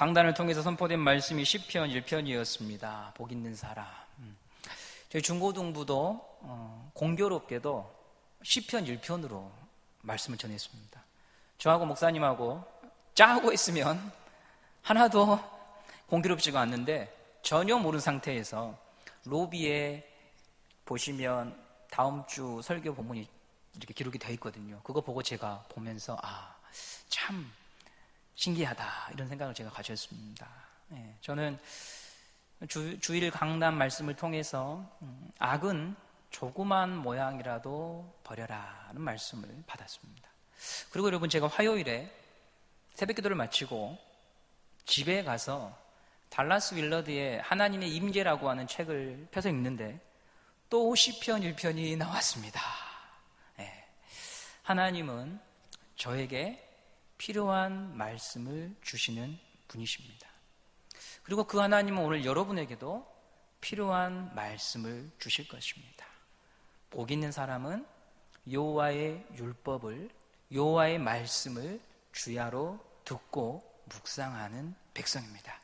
강단을 통해서 선포된 말씀이 10편 1편이었습니다. 복 있는 사람. 음. 저희 중고등부도 어, 공교롭게도 10편 1편으로 말씀을 전했습니다. 저하고 목사님하고 짜고 있으면 하나도 공교롭지가 않는데 전혀 모르는 상태에서 로비에 보시면 다음 주 설교 본문이 이렇게 기록이 되어 있거든요. 그거 보고 제가 보면서 아, 참 신기하다 이런 생각을 제가 가졌습니다. 네, 저는 주, 주일 강남 말씀을 통해서 음, 악은 조그만 모양이라도 버려라는 말씀을 받았습니다. 그리고 여러분 제가 화요일에 새벽 기도를 마치고 집에 가서 달라스 윌러드의 하나님의 임재라고 하는 책을 펴서 읽는데 또 시편 1편이 나왔습니다. 네. 하나님은 저에게 필요한 말씀을 주시는 분이십니다. 그리고 그 하나님은 오늘 여러분에게도 필요한 말씀을 주실 것입니다. 복 있는 사람은 여호와의 율법을 여호와의 말씀을 주야로 듣고 묵상하는 백성입니다.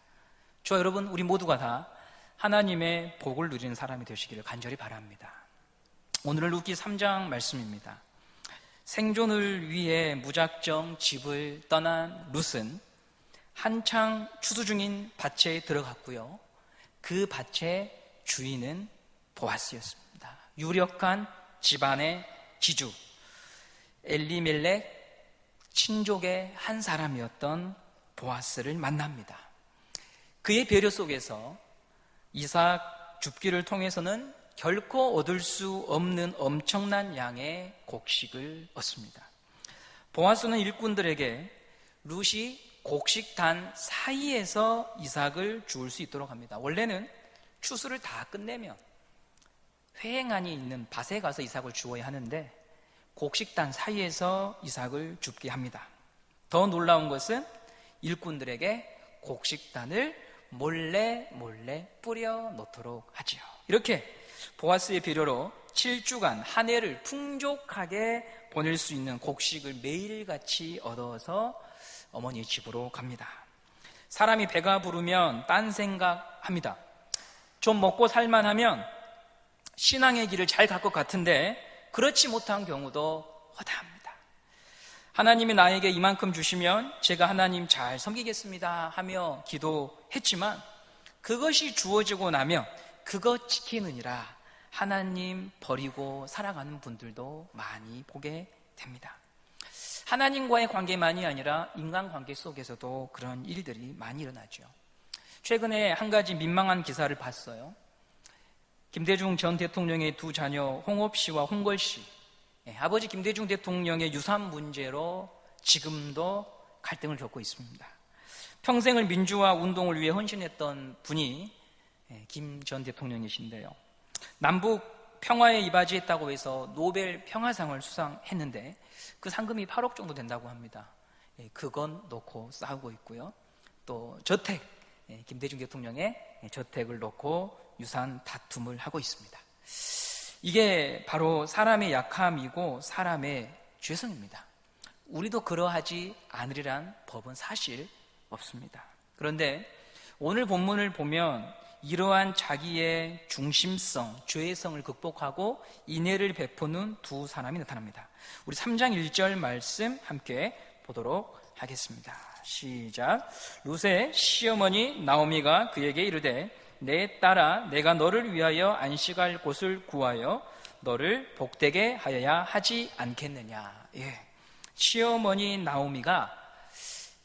저 여러분 우리 모두가 다 하나님의 복을 누리는 사람이 되시기를 간절히 바랍니다. 오늘은 루키 3장 말씀입니다. 생존을 위해 무작정 집을 떠난 룻은 한창 추수 중인 밭에 들어갔고요. 그 밭의 주인은 보아스였습니다. 유력한 집안의 지주 엘리멜렉 친족의 한 사람이었던 보아스를 만납니다. 그의 배려 속에서 이삭 줍기를 통해서는 결코 얻을 수 없는 엄청난 양의 곡식을 얻습니다. 보아스는 일꾼들에게 룻이 곡식단 사이에서 이삭을 주울 수 있도록 합니다. 원래는 추수를 다 끝내면 회행안이 있는 밭에 가서 이삭을 주어야 하는데 곡식단 사이에서 이삭을 줍게 합니다. 더 놀라운 것은 일꾼들에게 곡식단을 몰래 몰래 뿌려 놓도록 하지요. 이렇게 보아스의 비료로 7주간 한 해를 풍족하게 보낼 수 있는 곡식을 매일같이 얻어서 어머니 집으로 갑니다. 사람이 배가 부르면 딴 생각합니다. 좀 먹고 살만하면 신앙의 길을 잘 갈 것 같은데 그렇지 못한 경우도 허다합니다. 하나님이 나에게 이만큼 주시면 제가 하나님 잘 섬기겠습니다 하며 기도했지만 그것이 주어지고 나면 그것 지키느니라 하나님 버리고 살아가는 분들도 많이 보게 됩니다. 하나님과의 관계만이 아니라 인간 관계 속에서도 그런 일들이 많이 일어나죠. 최근에 한 가지 민망한 기사를 봤어요. 김대중 전 대통령의 두 자녀 홍업 씨와 홍걸 씨. 예, 아버지 김대중 대통령의 유산 문제로 지금도 갈등을 겪고 있습니다. 평생을 민주화 운동을 위해 헌신했던 분이 예, 김전 대통령이신데요. 남북 평화에 이바지했다고 해서 노벨 평화상을 수상했는데 그 상금이 8억 정도 된다고 합니다. 예, 그건 놓고 싸우고 있고요. 또 저택, 예, 김대중 대통령의 저택을 놓고 유산 다툼을 하고 있습니다. 이게 바로 사람의 약함이고 사람의 죄성입니다. 우리도 그러하지 않으리란 법은 사실 없습니다. 그런데 오늘 본문을 보면 이러한 자기의 중심성, 죄성을 극복하고 인애를 베푸는 두 사람이 나타납니다. 우리 3장 1절 말씀 함께 보도록 하겠습니다. 시작. 루세 시어머니 나오미가 그에게 이르되 내 딸아 내가 너를 위하여 안식할 곳을 구하여 너를 복되게 하여야 하지 않겠느냐. 예. 시어머니 나오미가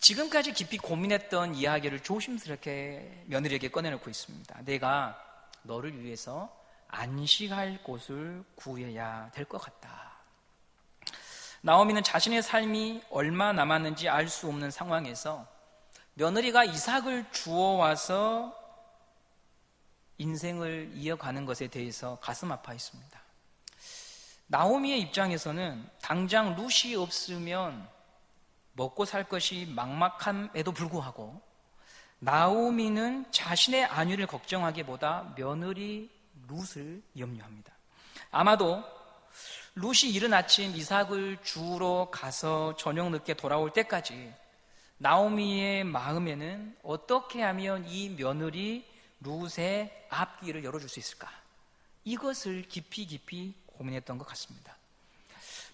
지금까지 깊이 고민했던 이야기를 조심스럽게 며느리에게 꺼내놓고 있습니다. 내가 너를 위해서 안식할 곳을 구해야 될 것 같다. 나오미는 자신의 삶이 얼마 남았는지 알 수 없는 상황에서 며느리가 이삭을 주워와서 인생을 이어가는 것에 대해서 가슴 아파했습니다. 나오미의 입장에서는 당장 룻이 없으면 먹고 살 것이 막막함에도 불구하고 나오미는 자신의 안위를 걱정하기보다 며느리 룻을 염려합니다. 아마도 룻이 이른 아침 이삭을 주우러 가서 저녁 늦게 돌아올 때까지 나오미의 마음에는 어떻게 하면 이 며느리 룻의 앞길을 열어줄 수 있을까? 이것을 깊이 깊이 고민했던 것 같습니다.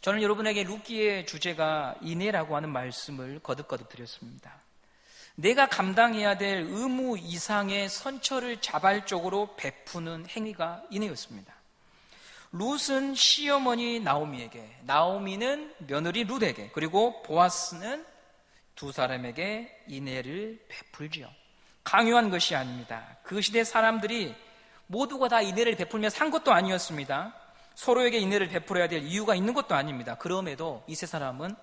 저는 여러분에게 룻기의 주제가 이내라고 하는 말씀을 거듭거듭 드렸습니다. 내가 감당해야 될 의무 이상의 선처를 자발적으로 베푸는 행위가 이내였습니다. 룻은 시어머니 나오미에게, 나오미는 며느리 룻에게, 그리고 보아스는 두 사람에게 인애를 베풀지요. 강요한 것이 아닙니다. 그 시대 사람들이 모두가 다 인애를 베풀며 산 것도 아니었습니다. 서로에게 인애를 베풀어야 될 이유가 있는 것도 아닙니다. 그럼에도 이 세 사람은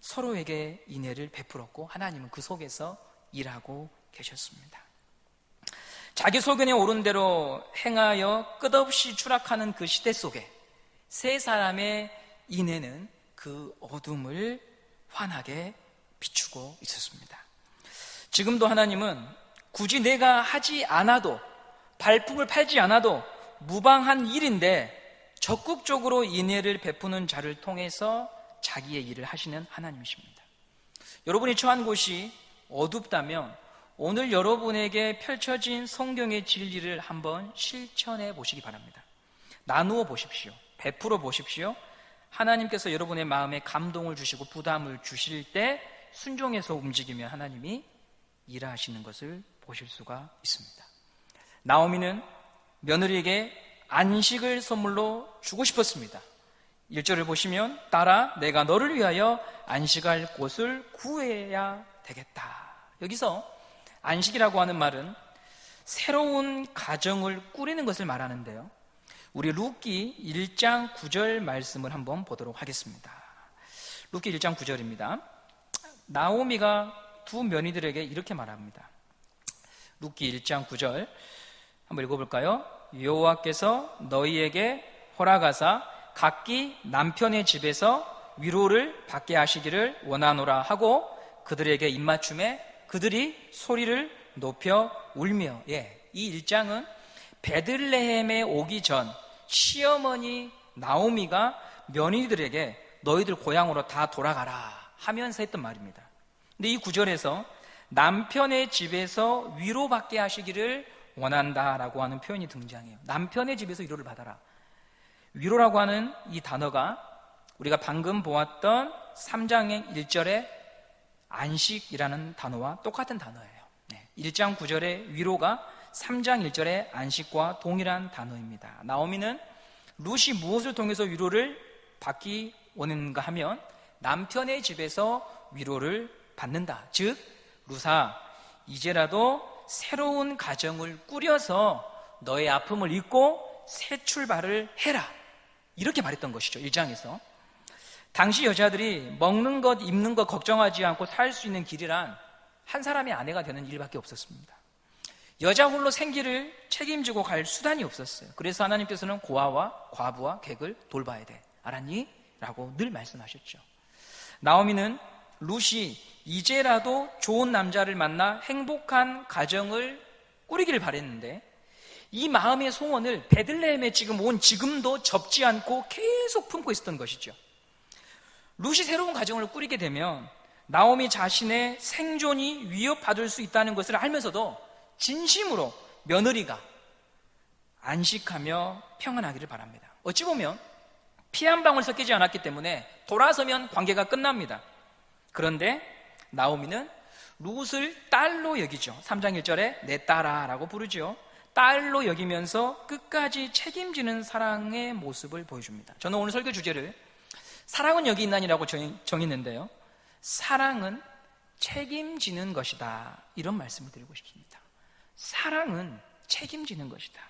서로에게 인애를 베풀었고 하나님은 그 속에서 일하고 계셨습니다. 자기 소견에 오른 대로 행하여 끝없이 추락하는 그 시대 속에 세 사람의 인애는 그 어둠을 환하게 비추고 있었습니다. 지금도 하나님은 굳이 내가 하지 않아도 발품을 팔지 않아도 무방한 일인데 적극적으로 인애를 베푸는 자를 통해서 자기의 일을 하시는 하나님이십니다. 여러분이 처한 곳이 어둡다면 오늘 여러분에게 펼쳐진 성경의 진리를 한번 실천해 보시기 바랍니다. 나누어 보십시오. 베풀어 보십시오. 하나님께서 여러분의 마음에 감동을 주시고 부담을 주실 때 순종해서 움직이면 하나님이 일하시는 것을 보실 수가 있습니다. 나오미는 며느리에게 안식을 선물로 주고 싶었습니다. 1절을 보시면 따라 내가 너를 위하여 안식할 곳을 구해야 되겠다. 여기서 안식이라고 하는 말은 새로운 가정을 꾸리는 것을 말하는데요. 우리 루키 1장 9절 말씀을 한번 보도록 하겠습니다. 루키 1장 9절입니다. 나오미가 두 며느리들에게 이렇게 말합니다. 루키 1장 9절 한번 읽어볼까요? 여호와께서 너희에게 허락하사 각기 남편의 집에서 위로를 받게 하시기를 원하노라 하고 그들에게 입맞춤에 그들이 소리를 높여 울며 예, 이 일장은 베들레헴에 오기 전 시어머니 나오미가 며느리들에게 너희들 고향으로 다 돌아가라 하면서 했던 말입니다. 근데 이 구절에서 남편의 집에서 위로받게 하시기를 원한다 라고 하는 표현이 등장해요. 남편의 집에서 위로를 받아라. 위로라고 하는 이 단어가 우리가 방금 보았던 3장의 1절에 안식이라는 단어와 똑같은 단어예요. 네. 1장 9절의 위로가 3장 1절의 안식과 동일한 단어입니다. 나오미는 룻이 무엇을 통해서 위로를 받기 원했는가 하면 남편의 집에서 위로를 받는다. 즉, 루사, 이제라도 새로운 가정을 꾸려서 너의 아픔을 잊고 새 출발을 해라. 이렇게 말했던 것이죠. 1장에서. 당시 여자들이 먹는 것, 입는 것 걱정하지 않고 살 수 있는 길이란 한 사람의 아내가 되는 일밖에 없었습니다. 여자 홀로 생기를 책임지고 갈 수단이 없었어요. 그래서 하나님께서는 고아와 과부와 객을 돌봐야 돼. 알았니? 라고 늘 말씀하셨죠. 나오미는 루시 이제라도 좋은 남자를 만나 행복한 가정을 꾸리기를 바랬는데 이 마음의 소원을 베들레헴에 지금 온 지금도 접지 않고 계속 품고 있었던 것이죠. 룻이 새로운 가정을 꾸리게 되면 나오미 자신의 생존이 위협받을 수 있다는 것을 알면서도 진심으로 며느리가 안식하며 평안하기를 바랍니다. 어찌 보면 피 한 방울 섞이지 않았기 때문에 돌아서면 관계가 끝납니다. 그런데 나오미는 룻을 딸로 여기죠. 3장 1절에 내 딸아라고 부르죠. 딸로 여기면서 끝까지 책임지는 사랑의 모습을 보여줍니다. 저는 오늘 설교 주제를 사랑은 여기 있나니라고 정했는데요. 사랑은 책임지는 것이다. 이런 말씀을 드리고 싶습니다. 사랑은 책임지는 것이다.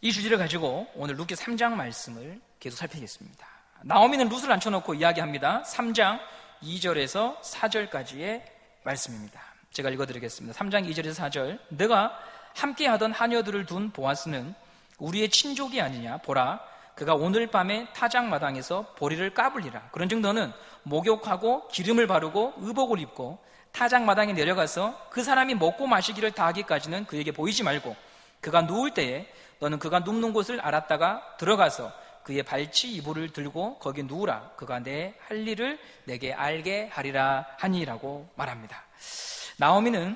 이 주제를 가지고 오늘 룻기 3장 말씀을 계속 살피겠습니다. 나오미는 룻을 앉혀놓고 이야기합니다. 3장 2절에서 4절까지의 말씀입니다. 제가 읽어드리겠습니다. 3장 2절에서 4절. 내가 함께 하던 하녀들을 둔 보아스는 우리의 친족이 아니냐? 보라. 그가 오늘 밤에 타작마당에서 보리를 까불리라. 그런즉 너는 목욕하고 기름을 바르고 의복을 입고 타작마당에 내려가서 그 사람이 먹고 마시기를 다 하기까지는 그에게 보이지 말고 그가 누울 때에 너는 그가 눕는 곳을 알았다가 들어가서 그의 발치 이불을 들고 거기 누우라 그가 내 할 일을 내게 알게 하리라 하니라고 말합니다. 나오미는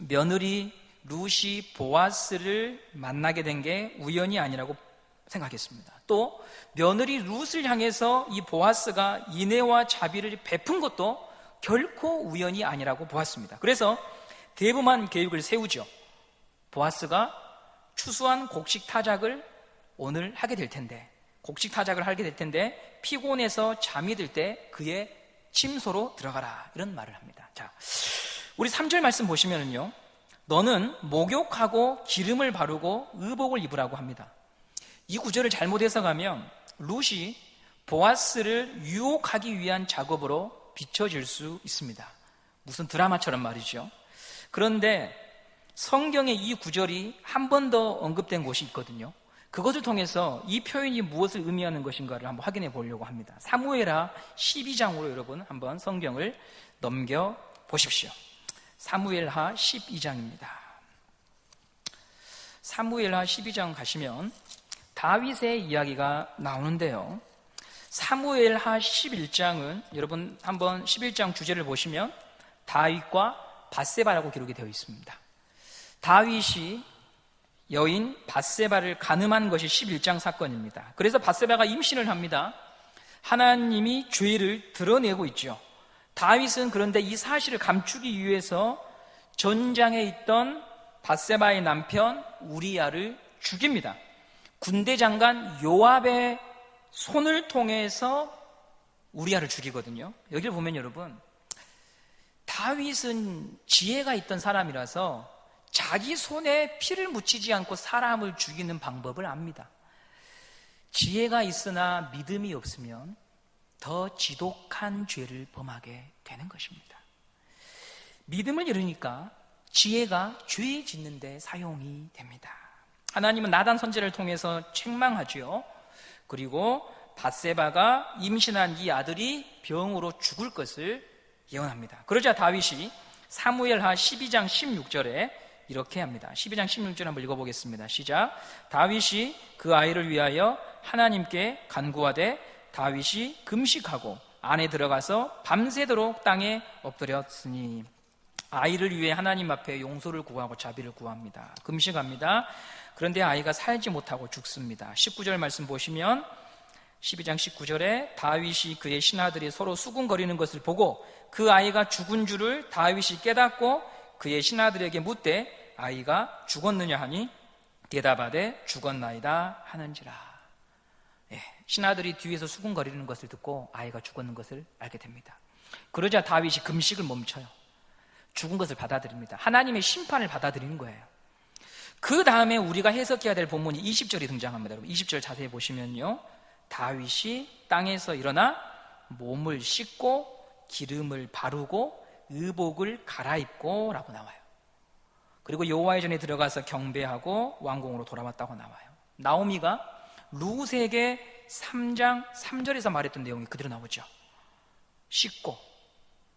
며느리 루시 보아스를 만나게 된 게 우연이 아니라고 생각했습니다. 또 며느리 룻을 향해서 이 보아스가 인애와 자비를 베푼 것도 결코 우연이 아니라고 보았습니다. 그래서 대부만 계획을 세우죠. 보아스가 추수한 곡식 타작을 오늘 하게 될 텐데, 곡식 타작을 하게 될 텐데, 피곤해서 잠이 들 때 그의 침소로 들어가라. 이런 말을 합니다. 자, 우리 3절 말씀 보시면은요, 너는 목욕하고 기름을 바르고 의복을 입으라고 합니다. 이 구절을 잘못 해석하면 룻이 보아스를 유혹하기 위한 작업으로 비춰질 수 있습니다. 무슨 드라마처럼 말이죠. 그런데 성경의 이 구절이 한 번 더 언급된 곳이 있거든요. 그것을 통해서 이 표현이 무엇을 의미하는 것인가를 한번 확인해 보려고 합니다. 사무엘하 12장으로 여러분 한번 성경을 넘겨 보십시오. 사무엘하 12장입니다. 사무엘하 12장 가시면 다윗의 이야기가 나오는데요. 사무엘하 11장은 여러분 한번 11장 주제를 보시면 다윗과 바세바라고 기록이 되어 있습니다. 다윗이 여인 바세바를 가늠한 것이 11장 사건입니다. 그래서 바세바가 임신을 합니다. 하나님이 죄를 드러내고 있죠. 다윗은 그런데 이 사실을 감추기 위해서 전장에 있던 바세바의 남편 우리야를 죽입니다. 군대 장관 요압의 손을 통해서 우리아를 죽이거든요. 여기를 보면 여러분, 다윗은 지혜가 있던 사람이라서 자기 손에 피를 묻히지 않고 사람을 죽이는 방법을 압니다. 지혜가 있으나 믿음이 없으면 더 지독한 죄를 범하게 되는 것입니다. 믿음을 잃으니까 지혜가 죄 짓는데 사용이 됩니다. 하나님은 나단 선제를 통해서 책망하지요. 그리고 바세바가 임신한 이 아들이 병으로 죽을 것을 예언합니다. 그러자 다윗이 사무엘하 12장 16절에 이렇게 합니다. 12장 16절 한번 읽어보겠습니다. 시작. 다윗이 그 아이를 위하여 하나님께 간구하되 다윗이 금식하고 안에 들어가서 밤새도록 땅에 엎드렸으니 아이를 위해 하나님 앞에 용서를 구하고 자비를 구합니다. 금식합니다. 그런데 아이가 살지 못하고 죽습니다. 19절 말씀 보시면 12장 19절에 다윗이 그의 신하들이 서로 수군거리는 것을 보고 그 아이가 죽은 줄을 다윗이 깨닫고 그의 신하들에게 묻되 아이가 죽었느냐 하니 대답하되 죽었나이다 하는지라. 예, 신하들이 뒤에서 수군거리는 것을 듣고 아이가 죽었는 것을 알게 됩니다. 그러자 다윗이 금식을 멈춰요. 죽은 것을 받아들입니다. 하나님의 심판을 받아들이는 거예요. 그 다음에 우리가 해석해야 될 본문이 20절이 등장합니다. 여러분 20절 자세히 보시면요. 다윗이 땅에서 일어나 몸을 씻고 기름을 바르고 의복을 갈아입고 라고 나와요. 그리고 여호와의 전에 들어가서 경배하고 왕궁으로 돌아왔다고 나와요. 나오미가 루세게 3장 3절에서 말했던 내용이 그대로 나오죠. 씻고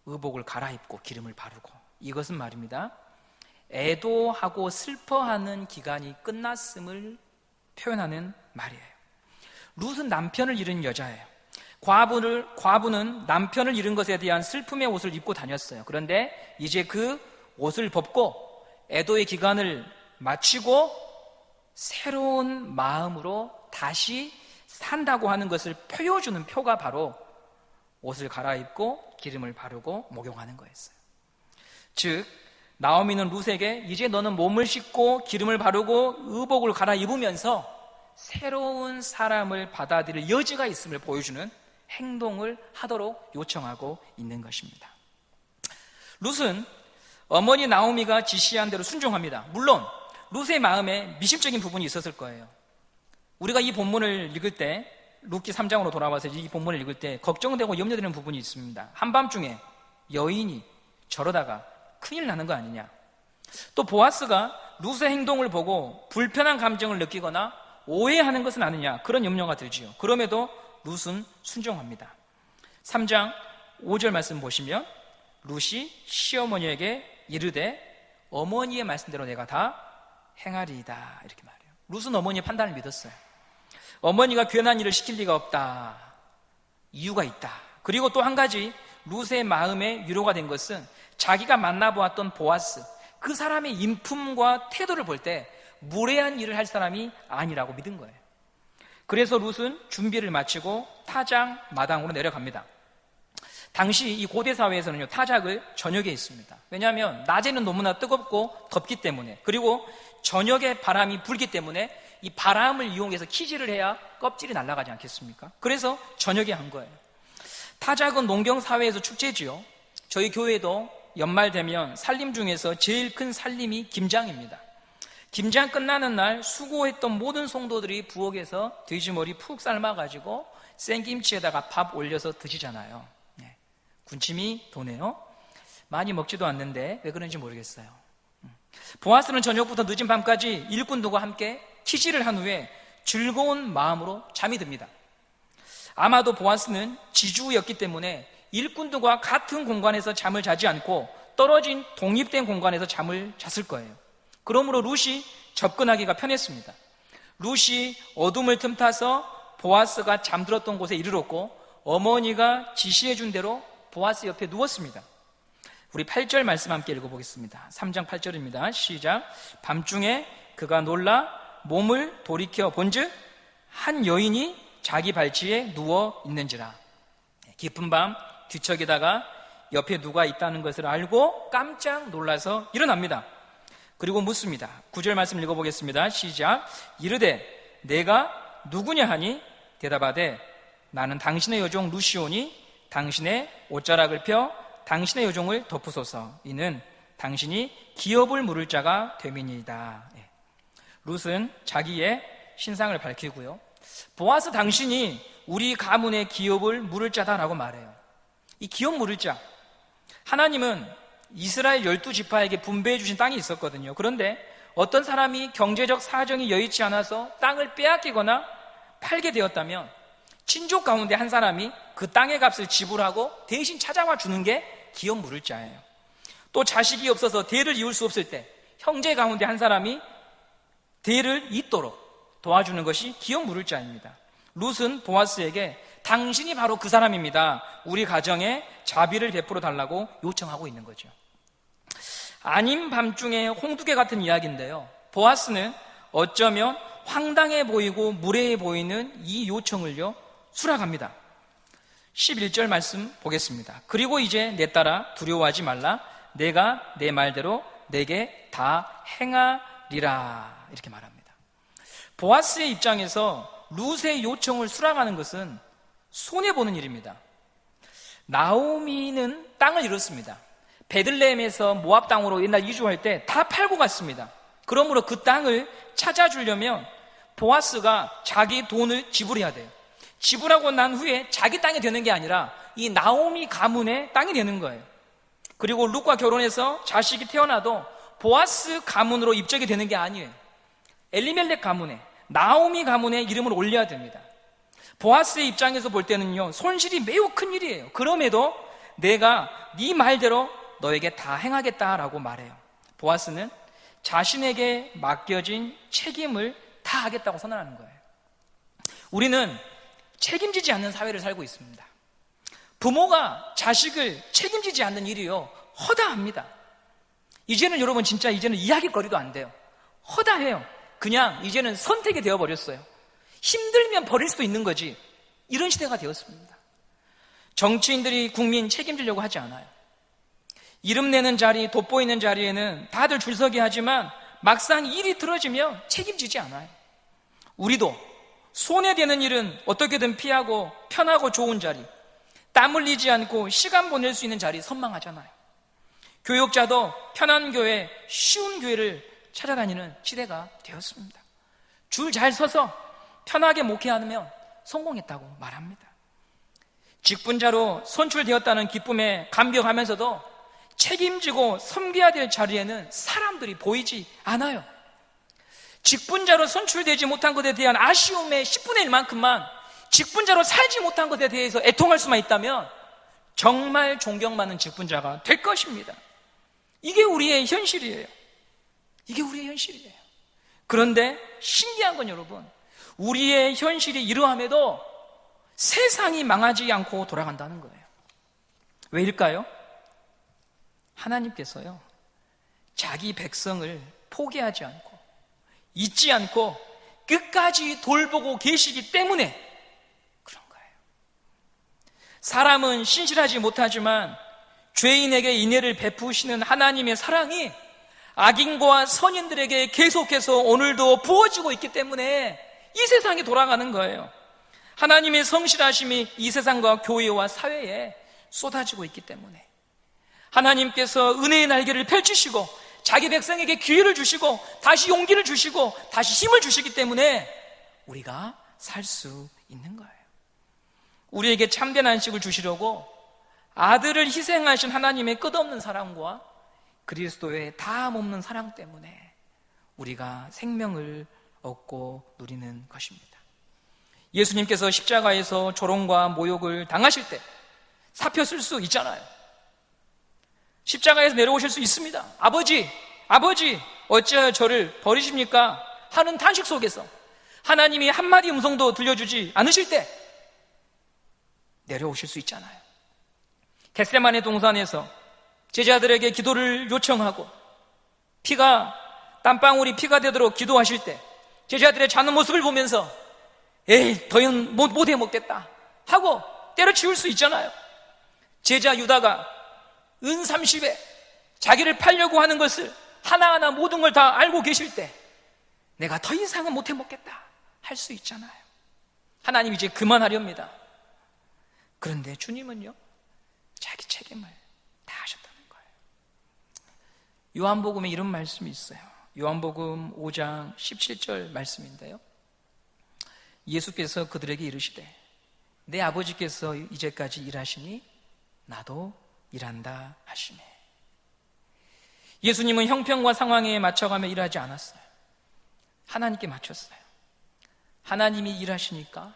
의복을 갈아입고 기름을 바르고 이것은 말입니다. 애도하고 슬퍼하는 기간이 끝났음을 표현하는 말이에요. 룻은 남편을 잃은 여자예요. 과부를, 과부는 남편을 잃은 것에 대한 슬픔의 옷을 입고 다녔어요. 그런데 이제 그 옷을 벗고 애도의 기간을 마치고 새로운 마음으로 다시 산다고 하는 것을 표여주는 표가 바로 옷을 갈아입고 기름을 바르고 목욕하는 거였어요. 즉, 나오미는 룻에게 이제 너는 몸을 씻고 기름을 바르고 의복을 갈아입으면서 새로운 사람을 받아들일 여지가 있음을 보여주는 행동을 하도록 요청하고 있는 것입니다. 룻은 어머니 나오미가 지시한 대로 순종합니다. 물론 룻의 마음에 미심적인 부분이 있었을 거예요. 우리가 이 본문을 읽을 때 룻기 3장으로 돌아와서 이 본문을 읽을 때 걱정되고 염려되는 부분이 있습니다. 한밤중에 여인이 저러다가 큰일 나는 거 아니냐. 또 보아스가 룻의 행동을 보고 불편한 감정을 느끼거나 오해하는 것은 아니냐. 그런 염려가 들지요. 그럼에도 룻은 순종합니다. 3장 5절 말씀 보시면 룻이 시어머니에게 이르되 어머니의 말씀대로 내가 다 행하리이다. 이렇게 말해요. 룻은 어머니의 판단을 믿었어요. 어머니가 괜한 일을 시킬 리가 없다. 이유가 있다. 그리고 또 한 가지 루스의 마음에 위로가 된 것은 자기가 만나보았던 보아스 그 사람의 인품과 태도를 볼 때 무례한 일을 할 사람이 아니라고 믿은 거예요. 그래서 룻은 준비를 마치고 타작 마당으로 내려갑니다. 당시 이 고대 사회에서는요, 타작을 저녁에 했습니다. 왜냐하면 낮에는 너무나 뜨겁고 덥기 때문에 그리고 저녁에 바람이 불기 때문에 이 바람을 이용해서 키질을 해야 껍질이 날아가지 않겠습니까? 그래서 저녁에 한 거예요. 타작은 농경 사회에서 축제지요. 저희 교회도 연말 되면 살림 중에서 제일 큰 살림이 김장입니다. 김장 끝나는 날 수고했던 모든 성도들이 부엌에서 돼지머리 푹 삶아가지고 생김치에다가 밥 올려서 드시잖아요. 네. 군침이 도네요. 많이 먹지도 않는데 왜 그런지 모르겠어요. 음. 보아스는 저녁부터 늦은 밤까지 일꾼들과 함께 키지를 한 후에 즐거운 마음으로 잠이 듭니다. 아마도 보아스는 지주였기 때문에 일꾼들과 같은 공간에서 잠을 자지 않고 떨어진 독립된 공간에서 잠을 잤을 거예요. 그러므로 룻이 접근하기가 편했습니다. 룻이 어둠을 틈타서 보아스가 잠들었던 곳에 이르렀고 어머니가 지시해 준 대로 보아스 옆에 누웠습니다. 우리 8절 말씀 함께 읽어보겠습니다. 3장 8절입니다. 시작. 밤중에 그가 놀라 몸을 돌이켜 본즉 한 여인이 자기 발치에 누워 있는지라. 깊은 밤 뒤척이다가 옆에 누가 있다는 것을 알고 깜짝 놀라서 일어납니다. 그리고 묻습니다. 구절 말씀 읽어보겠습니다. 시작. 이르되 내가 누구냐 하니 대답하되 나는 당신의 여종 루시오니 당신의 옷자락을 펴 당신의 여종을 덮으소서. 이는 당신이 기업을 물을 자가 되민이다. 예. 룻은 자기의 신상을 밝히고요. 보아스 당신이 우리 가문의 기업을 물을 자다라고 말해요. 이 기업 물을 자. 하나님은 이스라엘 열두 지파에게 분배해 주신 땅이 있었거든요. 그런데 어떤 사람이 경제적 사정이 여의치 않아서 땅을 빼앗기거나 팔게 되었다면 친족 가운데 한 사람이 그 땅의 값을 지불하고 대신 찾아와 주는 게 기업 물을 자예요. 또 자식이 없어서 대를 이을 수 없을 때 형제 가운데 한 사람이 대를 잇도록 도와주는 것이 기업 물을 자입니다. 룻은 보아스에게 당신이 바로 그 사람입니다. 우리 가정에 자비를 베풀어 달라고 요청하고 있는 거죠. 아닌 밤중에 홍두개 같은 이야기인데요. 보아스는 어쩌면 황당해 보이고 무례해 보이는 이 요청을요, 수락합니다. 11절 말씀 보겠습니다. 그리고 이제 내 따라 두려워하지 말라. 내가 내 말대로 내게 다 행하리라. 이렇게 말합니다. 보아스의 입장에서 룻의 요청을 수락하는 것은 손해보는 일입니다. 나오미는 땅을 잃었습니다. 베들레헴에서 모압 땅으로 옛날 이주할 때 다 팔고 갔습니다. 그러므로 그 땅을 찾아주려면 보아스가 자기 돈을 지불해야 돼요. 지불하고 난 후에 자기 땅이 되는 게 아니라 이 나오미 가문의 땅이 되는 거예요. 그리고 룩과 결혼해서 자식이 태어나도 보아스 가문으로 입적이 되는 게 아니에요. 엘리멜렉 가문에 나오미 가문의 이름을 올려야 됩니다. 보아스의 입장에서 볼 때는요 손실이 매우 큰 일이에요. 그럼에도 내가 네 말대로 너에게 다 행하겠다라고 말해요. 보아스는 자신에게 맡겨진 책임을 다 하겠다고 선언하는 거예요. 우리는 책임지지 않는 사회를 살고 있습니다. 부모가 자식을 책임지지 않는 일이요. 허다합니다. 이제는 여러분 진짜 이제는 이야기거리도 안 돼요. 허다해요. 그냥 이제는 선택이 되어버렸어요. 힘들면 버릴 수도 있는 거지. 이런 시대가 되었습니다. 정치인들이 국민 책임지려고 하지 않아요. 이름 내는 자리, 돋보이는 자리에는 다들 줄 서게 하지만 막상 일이 틀어지면 책임지지 않아요. 우리도 손해되는 일은 어떻게든 피하고 편하고 좋은 자리, 땀 흘리지 않고 시간 보낼 수 있는 자리 선망하잖아요. 교육자도 편한 교회, 쉬운 교회를 찾아다니는 시대가 되었습니다. 줄 잘 서서 편하게 목회하면 성공했다고 말합니다. 직분자로 선출되었다는 기쁨에 감격하면서도 책임지고 섬겨야 될 자리에는 사람들이 보이지 않아요. 직분자로 선출되지 못한 것에 대한 아쉬움의 10분의 1만큼만 직분자로 살지 못한 것에 대해서 애통할 수만 있다면 정말 존경받는 직분자가 될 것입니다. 이게 우리의 현실이에요. 이게 우리의 현실이에요. 그런데 신기한 건 여러분, 우리의 현실이 이러함에도 세상이 망하지 않고 돌아간다는 거예요. 왜일까요? 하나님께서요, 자기 백성을 포기하지 않고, 잊지 않고, 끝까지 돌보고 계시기 때문에 그런 거예요. 사람은 신실하지 못하지만, 죄인에게 인애를 베푸시는 하나님의 사랑이 악인과 선인들에게 계속해서 오늘도 부어지고 있기 때문에 이 세상이 돌아가는 거예요. 하나님의 성실하심이 이 세상과 교회와 사회에 쏟아지고 있기 때문에 하나님께서 은혜의 날개를 펼치시고 자기 백성에게 기회를 주시고 다시 용기를 주시고 다시 힘을 주시기 때문에 우리가 살 수 있는 거예요. 우리에게 참된 안식을 주시려고 아들을 희생하신 하나님의 끝없는 사랑과 그리스도의 다함 없는 사랑 때문에 우리가 생명을 얻고 누리는 것입니다. 예수님께서 십자가에서 조롱과 모욕을 당하실 때 사표 쓸 수 있잖아요. 십자가에서 내려오실 수 있습니다. 아버지, 아버지, 어찌하여 저를 버리십니까? 하는 탄식 속에서 하나님이 한마디 음성도 들려주지 않으실 때 내려오실 수 있잖아요. 겟세만의 동산에서 제자들에게 기도를 요청하고 피가 땀방울이 피가 되도록 기도하실 때 제자들의 자는 모습을 보면서 에이 더 이상 못, 못 해먹겠다 하고 때려치울 수 있잖아요 제자 유다가 은 30에 자기를 팔려고 하는 것을 하나하나 모든 걸 다 알고 계실 때 내가 더 이상은 못 해 먹겠다 할 수 있잖아요. 하나님 이제 그만하렵니다. 그런데 주님은요 자기 책임을 다 하셨다는 거예요. 요한복음에 이런 말씀이 있어요. 요한복음 5장 17절 말씀인데요. 예수께서 그들에게 이르시되 내 아버지께서 이제까지 일하시니 나도 일한다 하시네. 예수님은 형편과 상황에 맞춰가며 일하지 않았어요. 하나님께 맞췄어요. 하나님이 일하시니까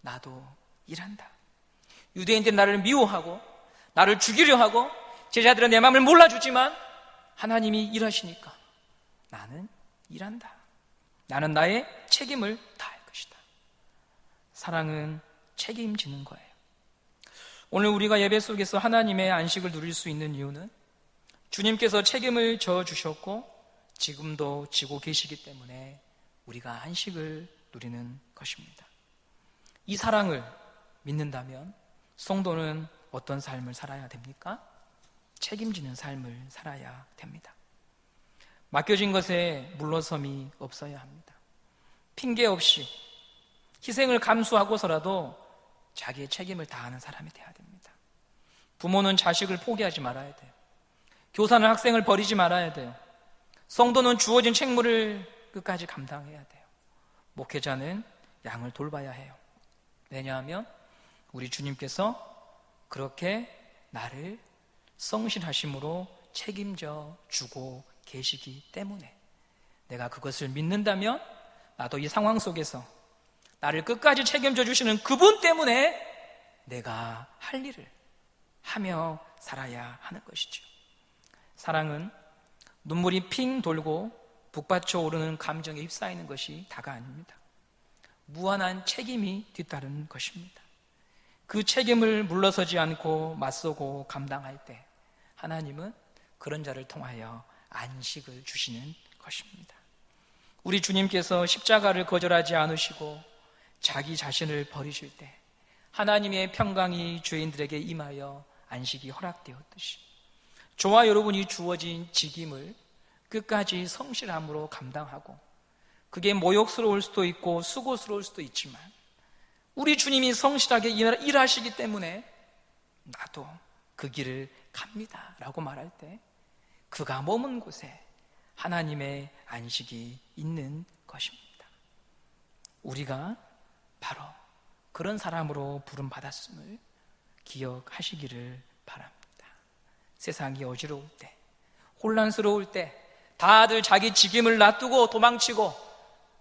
나도 일한다. 유대인들이 나를 미워하고 나를 죽이려 하고 제자들은 내 마음을 몰라주지만 하나님이 일하시니까 나는 일한다. 나는 나의 책임을 다할 것이다. 사랑은 책임지는 거예요. 오늘 우리가 예배 속에서 하나님의 안식을 누릴 수 있는 이유는 주님께서 책임을 져 주셨고 지금도 지고 계시기 때문에 우리가 안식을 누리는 것입니다. 이 사랑을 믿는다면 성도는 어떤 삶을 살아야 됩니까? 책임지는 삶을 살아야 됩니다. 맡겨진 것에 물러섬이 없어야 합니다. 핑계 없이 희생을 감수하고서라도 자기의 책임을 다하는 사람이 돼야 됩니다. 부모는 자식을 포기하지 말아야 돼요. 교사는 학생을 버리지 말아야 돼요. 성도는 주어진 책무를 끝까지 감당해야 돼요. 목회자는 양을 돌봐야 해요. 왜냐하면 우리 주님께서 그렇게 나를 성실하심으로 책임져 주고 계시기 때문에 내가 그것을 믿는다면 나도 이 상황 속에서 나를 끝까지 책임져 주시는 그분 때문에 내가 할 일을 하며 살아야 하는 것이죠. 사랑은 눈물이 핑 돌고 북받쳐 오르는 감정에 휩싸이는 것이 다가 아닙니다. 무한한 책임이 뒤따르는 것입니다. 그 책임을 물러서지 않고 맞서고 감당할 때 하나님은 그런 자를 통하여 안식을 주시는 것입니다. 우리 주님께서 십자가를 거절하지 않으시고 자기 자신을 버리실 때 하나님의 평강이 죄인들에게 임하여 안식이 허락되었듯이 저와 여러분이 주어진 직임을 끝까지 성실함으로 감당하고 그게 모욕스러울 수도 있고 수고스러울 수도 있지만 우리 주님이 성실하게 일하시기 때문에 나도 그 길을 갑니다. 라고 말할 때 그가 머문 곳에 하나님의 안식이 있는 것입니다. 우리가 바로 그런 사람으로 부름 받았음을 기억하시기를 바랍니다. 세상이 어지러울 때, 혼란스러울 때, 다들 자기 직임을 놔두고 도망치고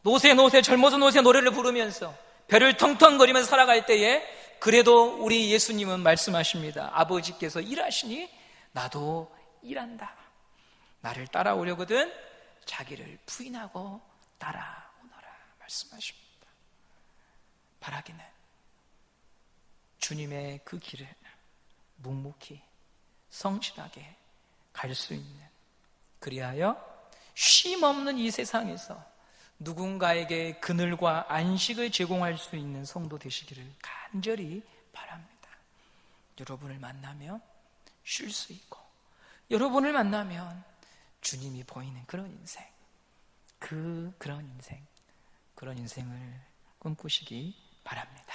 노세 노세 젊어서 노세 노래를 부르면서 배를 텅텅거리면서 살아갈 때에 그래도 우리 예수님은 말씀하십니다. 아버지께서 일하시니 나도 일한다. 나를 따라오려거든 자기를 부인하고 따라오너라 말씀하십니다. 바라기는 주님의 그 길을 묵묵히 성실하게 갈 수 있는 그리하여 쉼 없는 이 세상에서 누군가에게 그늘과 안식을 제공할 수 있는 성도 되시기를 간절히 바랍니다. 여러분을 만나면 쉴 수 있고, 여러분을 만나면 주님이 보이는 그런 인생, 그, 그런 인생, 그런 인생을 꿈꾸시기 바랍니다.